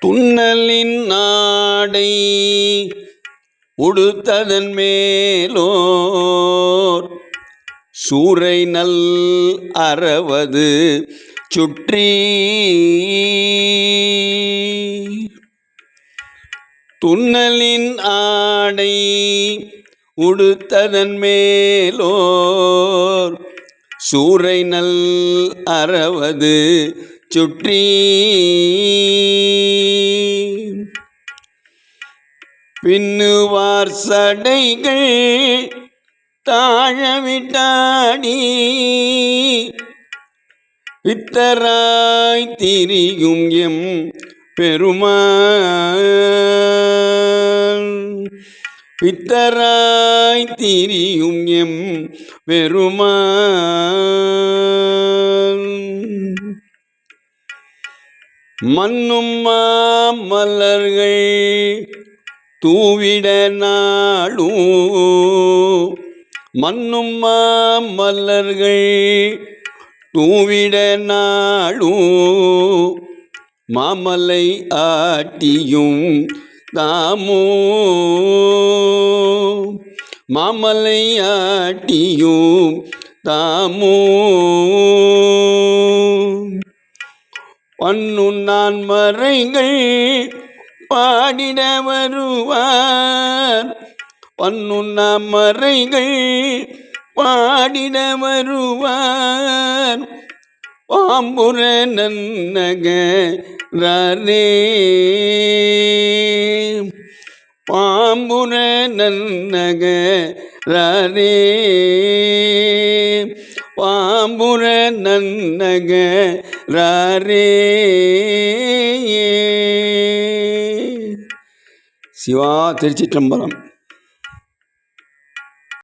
துன்னலின் நாடை உடுத்ததன் மேலோர். சூறை நல் அறவது சுற்றி. துன்னலின் ஆடை உடுத்ததன் மேலோர். சூறை நல் அறவது சுற்றி. பின்னுவார் சடைகள் தாழவிட்டாடி பித்தராய் திரியும் எம் பெருமான் பித்தராய் திரியும் எம் பெருமான் மண்ணும் மாமல்லர்கள் தூவிட நாடும் மண்ணும் மாமல்லர்கள் தூவிட நாடும் மாமலை ஆட்டியும் தாமோ. மாமலை ஆட்டியும் தாமோ. பன்னு நான் மறைகள் பாடிட வருவார் பன்னு மறைகள் பாடிட வருவார் பாம்புர நன்னகரே பாம்புர நன்னகரே பாம்புர நன்னகரே சிவா திருச்சிற்றம்பலம்.